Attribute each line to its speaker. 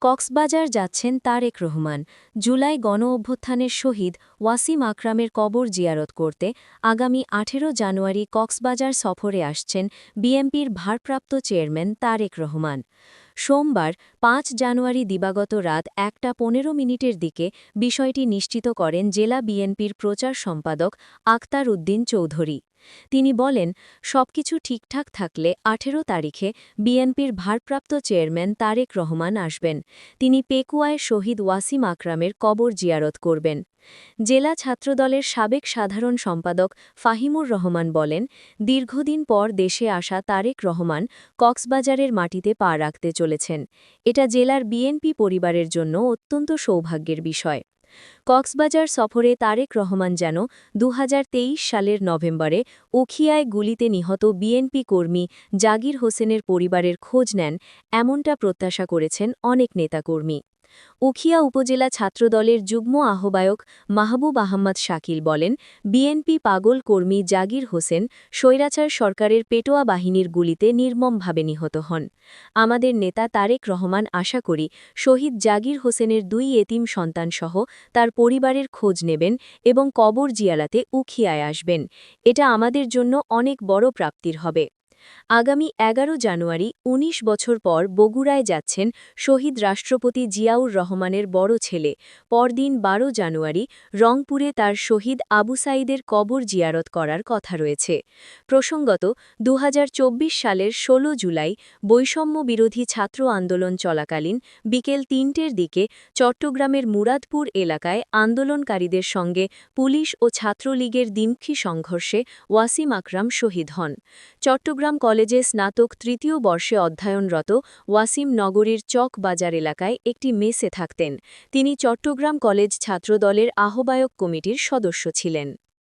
Speaker 1: কক্সবাজার যাচ্ছেন তারেক রহমান। জুলাই গণ অভ্যুত্থানের শহীদ ওয়াসিম আকরামের কবর জিয়ারত করতে আগামী আঠেরো জানুয়ারি কক্সবাজার সফরে আসছেন বিএমপির ভারপ্রাপ্ত চেয়ারম্যান তারেক রহমান। সোমবার পাঁচ জানুয়ারি দিবাগত রাত একটা পনেরো মিনিটের দিকে বিষয়টি নিশ্চিত করেন জেলা বিএনপির প্রচার সম্পাদক আক্তার উদ্দিন চৌধুরী। তিনি বলেন, সবকিছু ঠিকঠাক থাকলে আঠেরো তারিখে বিএনপির ভারপ্রাপ্ত চেয়ারম্যান তারেক রহমান আসবেন। তিনি পেকুয়ায় শহীদ ওয়াসিম আকরামের কবর জিয়ারত করবেন। জেলা ছাত্রদলের সাবেক সাধারণ সম্পাদক ফাহিমুর রহমান বলেন, দীর্ঘদিন পর দেশে আসা তারেক রহমান কক্সবাজারের মাটিতে পা রাখতে চলেছেন। এটা জেলার বিএনপি পরিবারের জন্য অত্যন্ত সৌভাগ্যের বিষয়। কক্সবাজার সফরে তারেক রহমান যেন দুহাজার তেইশ সালের নভেম্বরে উখিয়ায় গুলিতে নিহত বিএনপি কর্মী জাগির হোসেনের পরিবারের খোঁজ নেন, এমনটা প্রত্যাশা করেছেন অনেক নেতাকর্মী। উখিয়া উপজেলা ছাত্রদলের যুগ্ম আহ্বায়ক মাহবুব আহম্মদ শাকিল বলেন, বিএনপি পাগল কর্মী জাগির হোসেন স্বৈরাচার সরকারের পেটোয়া বাহিনীর গুলিতে নির্মমভাবে নিহত হন। আমাদের নেতা তারেক রহমান আশা করি, শহীদ জাগির হোসেনের দুই এতিম সন্তানসহ তার পরিবারের খোঁজ নেবেন এবং কবর জিয়ালাতে উখিয়ায় আসবেন। এটা আমাদের জন্য অনেক বড় প্রাপ্তির হবে। আগামী এগারো জানুয়ারি ১৯ বছর পর বগুড়ায় যাচ্ছেন শহীদ রাষ্ট্রপতি জিয়াউর রহমানের বড় ছেলে। পরদিন ১২ জানুয়ারি, রংপুরে তার শহীদ আবু সাইদের কবর জিয়ারত করার কথা রয়েছে। প্রসঙ্গত দু হাজার চব্বিশ সালের ১৬ জুলাই, বৈষম্য বিরোধী ছাত্র আন্দোলন চলাকালীন বিকেল তিনটের দিকে চট্টগ্রামের মুরাদপুর এলাকায় আন্দোলনকারীদের সঙ্গে পুলিশ ও ছাত্রলীগের দিমখি সংঘর্ষে ওয়াসিম আকরাম শহীদ হন। চট্টগ্রাম চট্টগ্রাম কলেজে স্নাতক তৃতীয় বর্ষে অধ্যয়নরত ওয়াসিম নগরীর চক বাজার এলাকায় একটি মেসে থাকতেন। তিনি চট্টগ্রাম কলেজ ছাত্রদলের আহ্বায়ক কমিটির সদস্য ছিলেন।